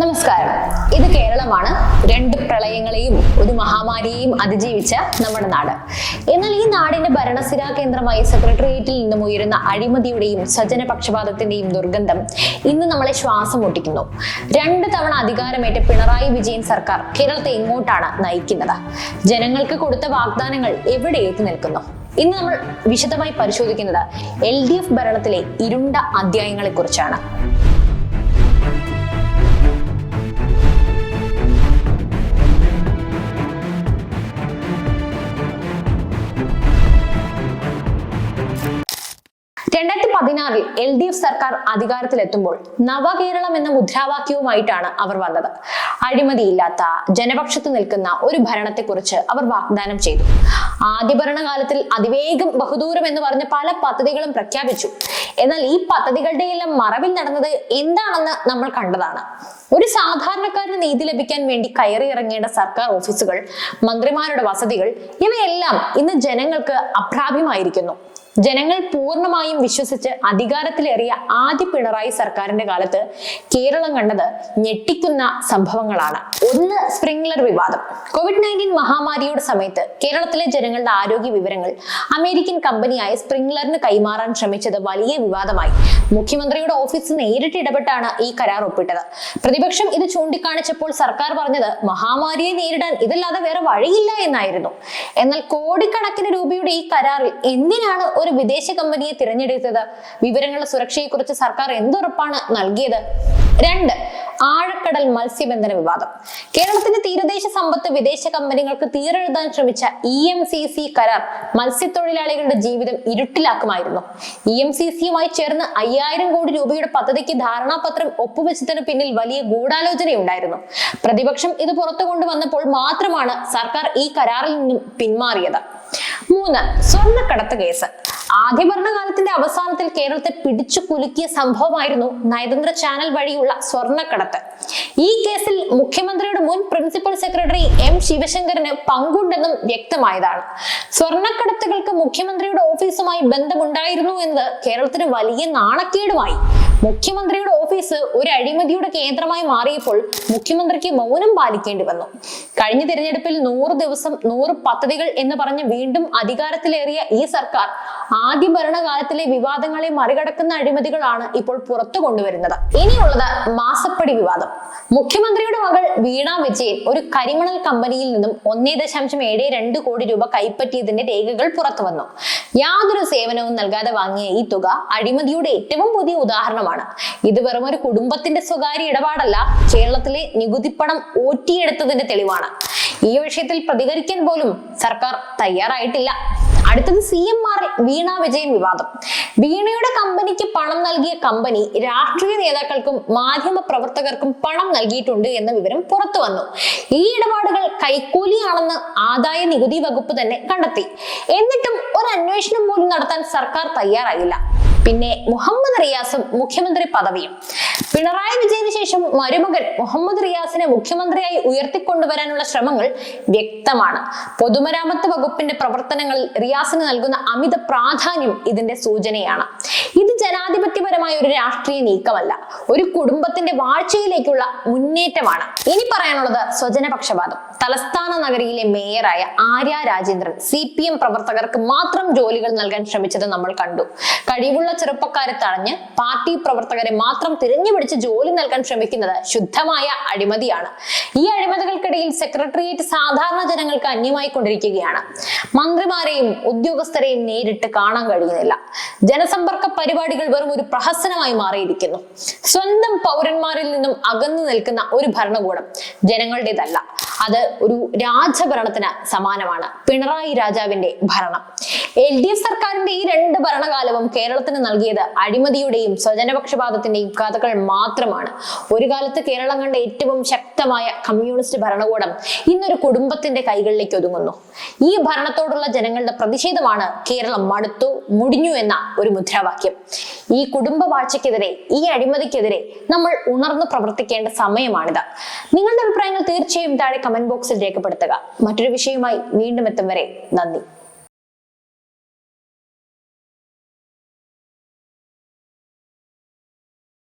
നമസ്കാരം. ഇത് കേരളമാണ്. രണ്ട് പ്രളയങ്ങളെയും ഒരു മഹാമാരിയെയും അതിജീവിച്ച നമ്മുടെ നാട്. എന്നാൽ ഈ നാടിന്റെ ഭരണസിരാ കേന്ദ്രമായ സെക്രട്ടേറിയറ്റിൽ നിന്നും ഉയരുന്ന അഴിമതിയുടെയും സ്വജനപക്ഷപാതത്തിന്റെയും ദുർഗന്ധം ഇന്ന് നമ്മളെ ശ്വാസം മുട്ടിക്കുന്നു. രണ്ട് തവണ അധികാരമേറ്റ പിണറായി വിജയൻ സർക്കാർ കേരളത്തെ എങ്ങോട്ടാണ് നയിക്കുന്നത്? ജനങ്ങൾക്ക് കൊടുത്ത വാഗ്ദാനങ്ങൾ എവിടെ എത്തി നിൽക്കുന്നു? ഇന്ന് നമ്മൾ വിശദമായി പരിശോധിക്കുന്നത് എൽ ഡി എഫ് ഭരണത്തിലെ ഇരുണ്ട അധ്യായങ്ങളെ കുറിച്ചാണ് പതിനാറിൽ എൽ ഡി എഫ് സർക്കാർ അധികാരത്തിലെത്തുമ്പോൾ നവകേരളം എന്ന മുദ്രാവാക്യവുമായിട്ടാണ് അവർ വന്നത്. അഴിമതിയില്ലാത്ത ജനപക്ഷത്ത് നിൽക്കുന്ന ഒരു ഭരണത്തെക്കുറിച്ച് അവർ വാഗ്ദാനം ചെയ്തു. ആദ്യ ഭരണകാലത്തിൽ അതിവേഗം ബഹുദൂരം എന്ന് പറഞ്ഞ പല പദ്ധതികളും പ്രഖ്യാപിച്ചു. എന്നാൽ ഈ പദ്ധതികളുടെ എല്ലാം മറവിൽ നടന്നത് എന്താണെന്ന് നമ്മൾ കണ്ടതാണ്. ഒരു സാധാരണക്കാരന് നീതി ലഭിക്കാൻ വേണ്ടി കയറി ഇറങ്ങേണ്ട സർക്കാർ ഓഫീസുകൾ മന്ത്രിമാരുടെ വസതികൾ ഇവയെല്ലാം ഇന്ന് ജനങ്ങൾക്ക് അപ്രാപ്യമായിരിക്കുന്നു. ജനങ്ങൾ പൂർണമായും വിശ്വസിച്ച് അധികാരത്തിലേറിയ ആദ്യ പിണറായി സർക്കാരിന്റെ കാലത്ത് കേരളം കണ്ടത് ഞെട്ടിക്കുന്ന സംഭവങ്ങളാണ്. ഒന്ന് സ്പ്രിംഗ്ലർ വിവാദം. കോവിഡ് നയന്റീൻ മഹാമാരിയുടെ സമയത്ത് കേരളത്തിലെ ജനങ്ങളുടെ ആരോഗ്യ വിവരങ്ങൾ അമേരിക്കൻ കമ്പനിയായ സ്പ്രിംഗ്ലറിന് കൈമാറാൻ ശ്രമിച്ചത് വലിയ വിവാദമായി. മുഖ്യമന്ത്രിയുടെ ഓഫീസ് നേരിട്ട് ഇടപെട്ടാണ് ഈ കരാർ ഒപ്പിട്ടത്. പ്രതിപക്ഷം ഇത് ചൂണ്ടിക്കാണിച്ചപ്പോൾ സർക്കാർ പറഞ്ഞത് മഹാമാരിയെ നേരിടാൻ ഇതല്ലാതെ വേറെ വഴിയില്ല എന്നായിരുന്നു. എന്നാൽ കോടിക്കണക്കിന് രൂപയുടെ ഈ കരാറിൽ എന്തിനാണ് ഒരു വിദേശ കമ്പനിയെ തിരഞ്ഞെടുത്തത് വിവരങ്ങളുടെ സുരക്ഷയെക്കുറിച്ച് സർക്കാർ എന്തുറപ്പാണ് നൽകിയത്? രണ്ട് ആഴക്കടൽ മത്സ്യബന്ധന വിവാദം. കേരളത്തിന്റെ തീരദേശ സമ്പത്ത് വിദേശ കമ്പനികൾക്ക് തീരെഴുതാൻ ശ്രമിച്ച ഇ എം സി സി കരാർ മത്സ്യത്തൊഴിലാളികളുടെ ജീവിതം ഇരുട്ടിലാക്കുമായിരുന്നു. ഇ എം സി സിയുമായി ചേർന്ന് അയ്യായിരം കോടി രൂപയുടെ പദ്ധതിക്ക് ധാരണാപത്രം ഒപ്പുവെച്ചതിന് പിന്നിൽ വലിയ ഗൂഢാലോചനയുണ്ടായിരുന്നു. പ്രതിപക്ഷം ഇത് പുറത്തു കൊണ്ടുവന്നപ്പോൾ മാത്രമാണ് സർക്കാർ ഈ കരാറിൽ നിന്നും പിന്മാറിയത്. മൂന്ന് സ്വർണക്കടത്ത് കേസ്. ആദ്യ ഭരണകാലത്തിന്റെ അവസാനത്തിൽ കേരളത്തെ പിടിച്ചു കുലുക്കിയ സംഭവമായിരുന്നു നയതന്ത്ര ചാനൽ വഴിയുള്ള സ്വർണക്കടത്ത്. ഈ കേസിൽ മുഖ്യമന്ത്രിയുടെ മുൻ പ്രിൻസിപ്പൽ സെക്രട്ടറി എം ശിവശങ്കറിന് പങ്കുണ്ടെന്നും വ്യക്തമായതാണ്. സ്വർണക്കടത്തുകൾക്ക് മുഖ്യമന്ത്രിയുടെ ഓഫീസുമായി ബന്ധമുണ്ടായിരുന്നു എന്നത് കേരളത്തിന് വലിയ നാണക്കേടുമായി. മുഖ്യമന്ത്രിയുടെ ഓഫീസ് ഒരു അഴിമതിയുടെ കേന്ദ്രമായി മാറിയപ്പോൾ മുഖ്യമന്ത്രിക്ക് മൗനം പാലിക്കേണ്ടി വന്നു. കഴിഞ്ഞ തിരഞ്ഞെടുപ്പിൽ നൂറ് ദിവസം നൂറ് പദ്ധതികൾ എന്ന് പറഞ്ഞ് വീണ്ടും അധികാരത്തിലേറിയ ഈ സർക്കാർ ആദ്യ ഭരണകാലത്തിലെ വിവാദങ്ങളെ മറികടക്കുന്ന അഴിമതികളാണ് ഇപ്പോൾ പുറത്തു കൊണ്ടുവരുന്നത്. ഇനിയുള്ളത് മാസപ്പടി വിവാദം. മുഖ്യമന്ത്രിയുടെ മകൾ വീണ വിജയൻ ഒരു കരിമണൽ കമ്പനിയിൽ നിന്നും ഒന്നേ ദശാംശം ഏഴ് രണ്ട് കോടി രൂപ കൈപ്പറ്റിയതിന്റെ രേഖകൾ പുറത്തു വന്നു. യാതൊരു സേവനവും നൽകാതെ വാങ്ങിയ ഈ തുക അഴിമതിയുടെ ഏറ്റവും പുതിയ ഉദാഹരണമാണ്. ഇത് വെറും ഒരു കുടുംബത്തിന്റെ സ്വകാര്യ ഇടപാടല്ല കേരളത്തിലെ നികുതിപ്പണം ഓറ്റിയെടുത്തതിന്റെ തെളിവാണ്. ഈ വിഷയത്തിൽ പ്രതികരിക്കാൻ പോലും സർക്കാർ തയ്യാറായിട്ടില്ല. അടുത്തത് C M R Veena Vijayan വിവാദം. വീണയുടെ കമ്പനിക്ക് പണം നൽകിയ കമ്പനി രാഷ്ട്രീയ നേതാക്കൾക്കും മാധ്യമ പ്രവർത്തകർക്കും പണം നൽകിയിട്ടുണ്ട് എന്ന വിവരം പുറത്തു വന്നു. ഈ ഇടപാടുകൾ കൈക്കൂലിയാണെന്ന് ആദായ നികുതി വകുപ്പ് തന്നെ കണ്ടെത്തി. എന്നിട്ടും ഒരു അന്വേഷണം പോലും നടത്താൻ സർക്കാർ തയ്യാറായില്ല. പിന്നെ മുഹമ്മദ് റിയാസും മുഖ്യമന്ത്രി പദവിയും. പിണറായി വിജയന് ശേഷം മരുമകൻ മുഹമ്മദ് റിയാസിനെ മുഖ്യമന്ത്രിയായി ഉയർത്തിക്കൊണ്ടുവരാനുള്ള ശ്രമങ്ങൾ വ്യക്തമാണ്. പൊതുമരാമത്ത് വകുപ്പിന്റെ പ്രവർത്തനങ്ങളിൽ റിയാസിന് നൽകുന്ന അമിത പ്രാധാന്യം ഇതിന്റെ സൂചനയാണ്. ഇത് ജനാധിപത്യപരമായ ഒരു രാഷ്ട്രീയ നീക്കമല്ല ഒരു കുടുംബത്തിന്റെ വാഴ്ചയിലേക്കുള്ള മുന്നേറ്റമാണ്. ഇനി പറയാനുള്ളത് സ്വജനപക്ഷപാതം. തലസ്ഥാന നഗരിയിലെ മേയറായ Arya Rajendran C P M പ്രവർത്തകർക്ക് മാത്രം ജോലികൾ നൽകാൻ ശ്രമിച്ചത് നമ്മൾ കണ്ടു. കഴിവുള്ള ചെറുപ്പക്കാരെ തടഞ്ഞ് പാർട്ടി പ്രവർത്തകരെ മാത്രം തിരഞ്ഞുപിടിച്ച് ജോലി നൽകാൻ ശ്രമിക്കുന്നത് ശുദ്ധമായ അഴിമതിയാണ്. ഈ അഴിമതികൾക്കിടയിൽ സെക്രട്ടേറിയറ്റ് സാധാരണ ജനങ്ങൾക്ക് അന്യമായി കൊണ്ടിരിക്കുകയാണ് മന്ത്രിമാരെയും ഉദ്യോഗസ്ഥരെയും നേരിട്ട് കാണാൻ കഴിയുന്നില്ല. ജനസമ്പർക്ക പരിപാടികൾ വെറും ഒരു പ്രഹസനമായി മാറിയിരിക്കുന്നു. സ്വന്തം പൗരന്മാരിൽ നിന്നും അകന്നു നിൽക്കുന്ന ഒരു ഭരണകൂടം ജനങ്ങളുടേതല്ല. അത് ഒരു രാജഭരണത്തിന് സമാനമാണ്. പിണറായി രാജാവിന്റെ ഭരണം. എൽ ഡി എഫ് സർക്കാരിന്റെ ഈ രണ്ട് ഭരണകാലവും കേരളത്തിന് നൽകിയത് അഴിമതിയുടെയും സ്വജനപക്ഷപാതത്തിന്റെയും കഥകൾ മാത്രമാണ്. ഒരു കാലത്ത് കേരളം കണ്ട ഏറ്റവും ശക്തമായ കമ്മ്യൂണിസ്റ്റ് ഭരണകൂടം ഇന്നൊരു കുടുംബത്തിന്റെ കൈകളിലേക്ക് ഒതുങ്ങുന്നു. ഈ ഭരണത്തോടുള്ള ജനങ്ങളുടെ പ്രതിഷേധമാണ് കേരളം മടുത്തു മുടിഞ്ഞു എന്ന ഒരു മുദ്രാവാക്യം. ഈ കുടുംബ വാഴ്ചയ്ക്കെതിരെ ഈ അഴിമതിക്കെതിരെ നമ്മൾ ഉണർന്നു പ്രവർത്തിക്കേണ്ട സമയമാണിത്. നിങ്ങളുടെ അഭിപ്രായങ്ങൾ തീർച്ചയായും താഴെ കമന്റ് ബോക്സിൽ രേഖപ്പെടുത്തുക. മറ്റൊരു വിഷയവുമായി വീണ്ടും എത്തും വരെ നന്ദി.